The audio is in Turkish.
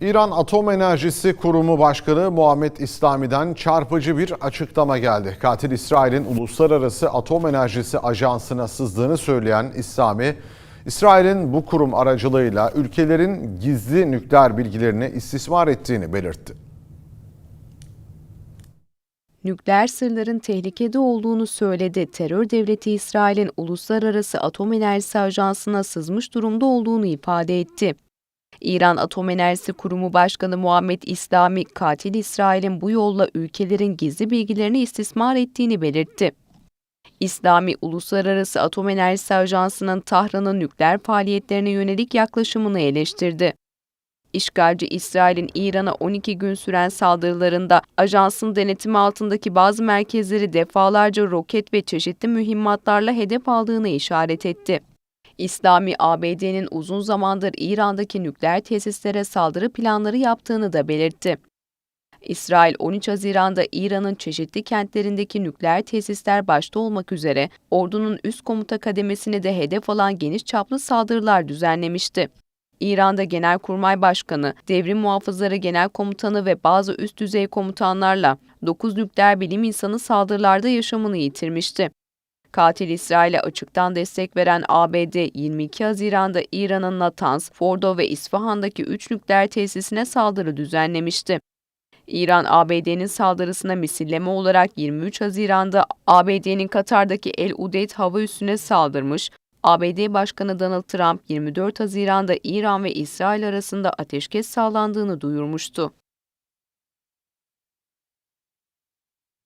İran Atom Enerjisi Kurumu Başkanı Muhammed İslami'den çarpıcı bir açıklama geldi. Katil İsrail'in Uluslararası Atom Enerjisi Ajansı'na sızdığını söyleyen İslami, İsrail'in bu kurum aracılığıyla ülkelerin gizli nükleer bilgilerini istismar ettiğini belirtti. nükleer sırların tehlikede olduğunu söyledi. Terör devleti İsrail'in Uluslararası Atom Enerjisi Ajansı'na sızmış durumda olduğunu ifade etti. İran Atom Enerjisi Kurumu Başkanı Muhammed İslami, katil İsrail'in bu yolla ülkelerin gizli bilgilerini istismar ettiğini belirtti. İslami, Uluslararası Atom Enerjisi Ajansı'nın Tahran'ın nükleer faaliyetlerine yönelik yaklaşımını eleştirdi. İşgalci İsrail'in İran'a 12 gün süren saldırılarında ajansın denetimi altındaki bazı merkezleri defalarca roket ve çeşitli mühimmatlarla hedef aldığını işaret etti. İslami ABD'nin uzun zamandır İran'daki nükleer tesislere saldırı planları yaptığını da belirtti. İsrail 13 Haziran'da İran'ın çeşitli kentlerindeki nükleer tesisler başta olmak üzere ordunun üst komuta kademesini de hedef alan geniş çaplı saldırılar düzenlemişti. İran'da Genelkurmay Başkanı, Devrim Muhafızları Genel Komutanı ve bazı üst düzey komutanlarla 9 nükleer bilim insanı saldırılarda yaşamını yitirmişti. Katil İsrail'e açıktan destek veren ABD 22 Haziran'da İran'ın Natanz, Fordo ve İsfahan'daki 3 nükleer tesisine saldırı düzenlemişti. İran, ABD'nin saldırısına misilleme olarak 23 Haziran'da ABD'nin Katar'daki El Udeyd hava üssüne saldırmış, ABD Başkanı Donald Trump 24 Haziran'da İran ve İsrail arasında ateşkes sağlandığını duyurmuştu.